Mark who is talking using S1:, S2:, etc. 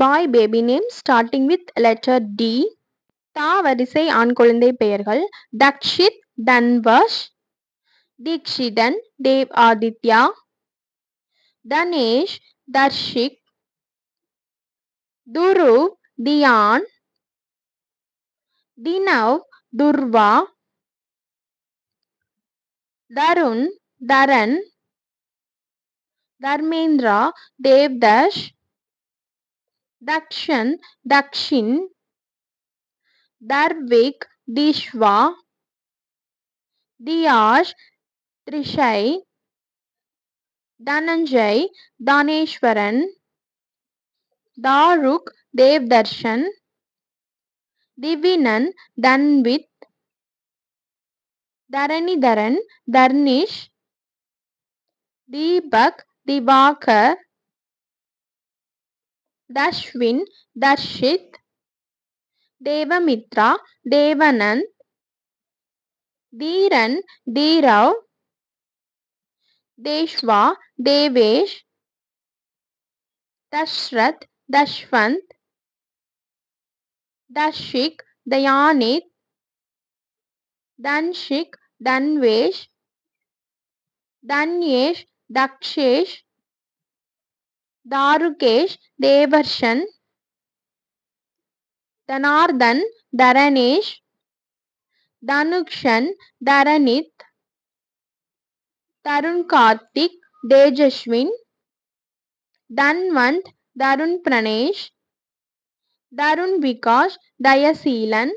S1: Boy baby name starting with letter T. தா வரிசை ஆண் குழந்தை பெயர்கள். தக்ஷித் தன்வஷ் தீக்ஷிதன் தேவ் ஆதித்யா தனேஷ் தர்ஷிக் துருவ் தியான் தினவ் துர்வா தருண் தரன் தர்மேந்திரா தேவ்தஷ் दक्षिण दक्षिण, दर्विक, दिश्वा, दियाश त्रिशय धनंजय, दानेश्वरन, दारुक, देवदर्शन, दिविनन, दनवित धरणीधरन धर्निश, दीपक, दिवाकर दर्शविन दर्शित, देवमित्रा देवनंद धीरन, धीरव, देशवा, देवेश, दशरथ, दशवंत दशिक दयानित, दंशिक, दन्वेश, दन्येश, दक्षेश दारुकेश देवर्षन, धनार्दन धरणेश धनुक्षन धरणित तरुण कार्तिक तेजस्विन, धनवंत धरुण प्रणेश धरुण विकास दयाशीलन